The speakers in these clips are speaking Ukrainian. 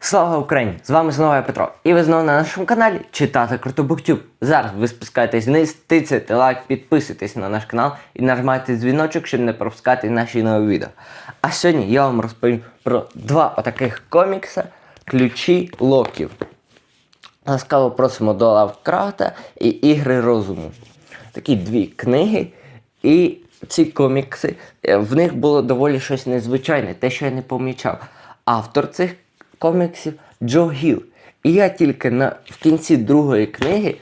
Слава Україні! З вами знову я Петро. І ви знову на нашому каналі Читати Круто Буктюб. Зараз ви спускаєтесь вниз, тицяйте лайк, підписуйтесь на наш канал і нажимайте дзвіночок, щоб не пропускати наші нові відео. А сьогодні я вам розповім про два отаких комікса Ключі Локів. Ласкаво просимо до Лавкрафта і Ігри розуму. Такі дві книги. І ці комікси, е, в них було доволі щось незвичайне, те, що я не помічав. Автор цих коміксів Джо Гіл. І я тільки на, в кінці другої книги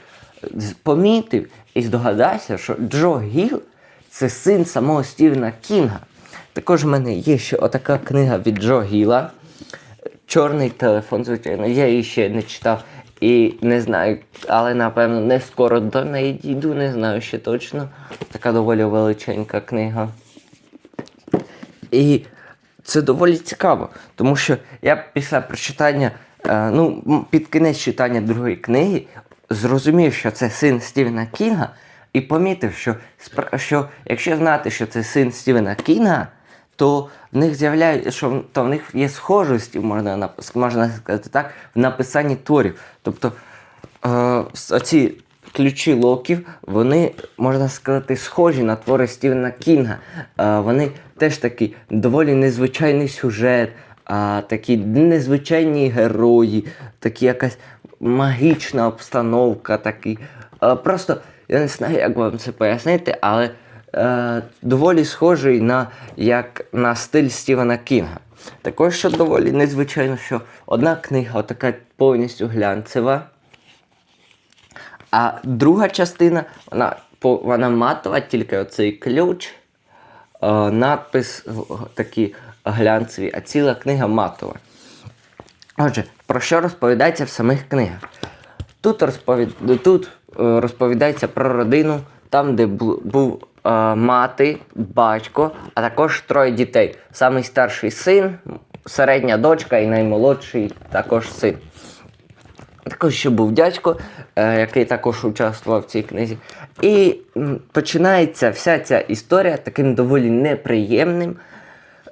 помітив і здогадався, що Джо Гіл це син самого Стівена Кінга. Також в мене є ще отака книга від Джо Гіла. Чорний телефон, звичайно, я її ще не читав і не знаю, але напевно не скоро до неї дійду, не знаю ще точно. Така доволі величенька книга. І це доволі цікаво, тому що я після прочитання, е, ну, під кінець читання другої книги зрозумів, що це син Стівена Кінга, і помітив, що, що якщо знати, що це син Стівена Кінга, то в них з'являється, що то в них є схожості, можна, можна сказати так, в написанні творів. Тобто е, оці ключі локів, вони, можна сказати, схожі на твори Стівена Кінга. Вони теж такі доволі незвичайний сюжет, такі незвичайні герої, такі якась магічна обстановка, такі. Просто я не знаю, як вам це пояснити, але е, доволі схожий на, як, на стиль Стівена Кінга. Також що доволі незвичайно, що одна книга така повністю глянцева. А друга частина, вона, вона матова, тільки оцей ключ, е, надпис г- такі глянцеві, а ціла книга матова. Отже, про що розповідається в самих книгах? Тут, розповід... Тут е, розповідається про родину, там, де бу- був е, мати, батько, а також троє дітей. Самий старший син, середня дочка і наймолодший також син. Також ще був дядько, е, який також участвував в цій книзі. І починається вся ця історія таким доволі неприємним,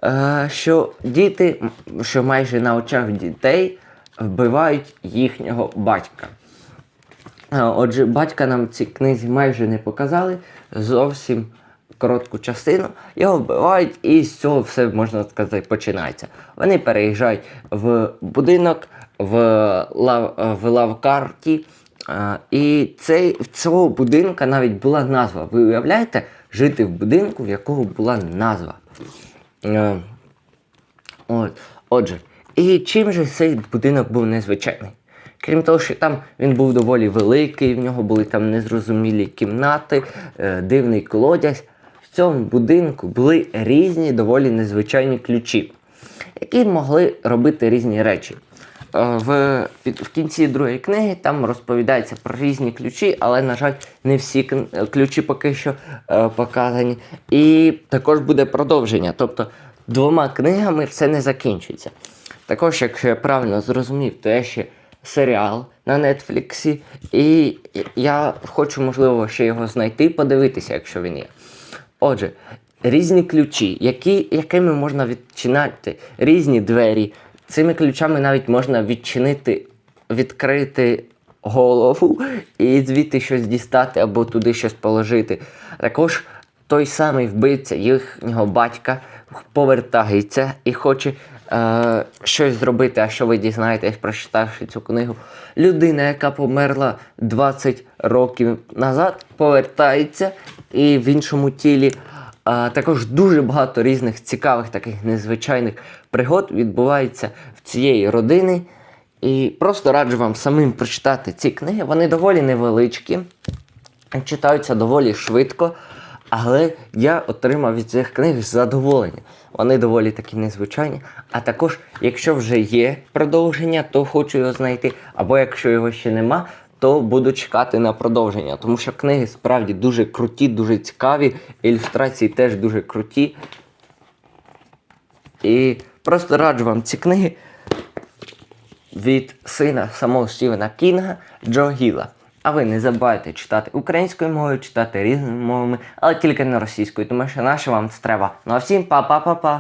е, що діти, що майже на очах дітей, вбивають їхнього батька. Е, Отже, батька нам в цій книзі майже не показали, зовсім коротку частину. Його вбивають, і з цього все можна сказати починається. Вони переїжджають в будинок в, лав, в лавкарті. І цей, в цього будинка навіть була назва. Ви уявляєте, жити в будинку, в якого була назва. Е, От, отже, і чим же цей будинок був незвичайний? Крім того, що там він був доволі великий, в нього були там незрозумілі кімнати, е, дивний колодязь. В цьому будинку були різні доволі незвичайні ключі, які могли робити різні речі. Е, В, в кінці другої книги там розповідається про різні ключі, але, на жаль, не всі ключі поки що е, показані. І також буде продовження. Тобто двома книгами все не закінчується. Також, якщо я правильно зрозумів, то є ще серіал на Нетфліксі, і я хочу, можливо, ще його знайти, подивитися, якщо він є. Отже, різні ключі, які, якими можна відчиняти різні двері. Цими ключами навіть можна відчинити, відкрити голову і звідти щось дістати або туди щось положити. Також той самий вбивця їхнього батька повертається і хоче е, щось зробити. А що ви дізнаєтесь, прочитавши цю книгу? Людина, яка померла 20 років назад, повертається і в іншому тілі. А, також дуже багато різних цікавих таких незвичайних пригод відбувається в цієї родини. І просто раджу вам самим прочитати ці книги. Вони доволі невеличкі, читаються доволі швидко, але я отримав від цих книг задоволення. Вони доволі такі незвичайні. А також, якщо вже є продовження, то хочу його знайти. Або якщо його ще нема, то буду чекати на продовження. Тому що книги справді дуже круті, дуже цікаві, ілюстрації теж дуже круті. І просто раджу вам ці книги від сина самого Стівена Кінга Джо Гіла. А ви не забувайте читати українською мовою, читати різними мовами, але тільки не російською, тому що наше вам це треба. Ну а всім па-па-па-па!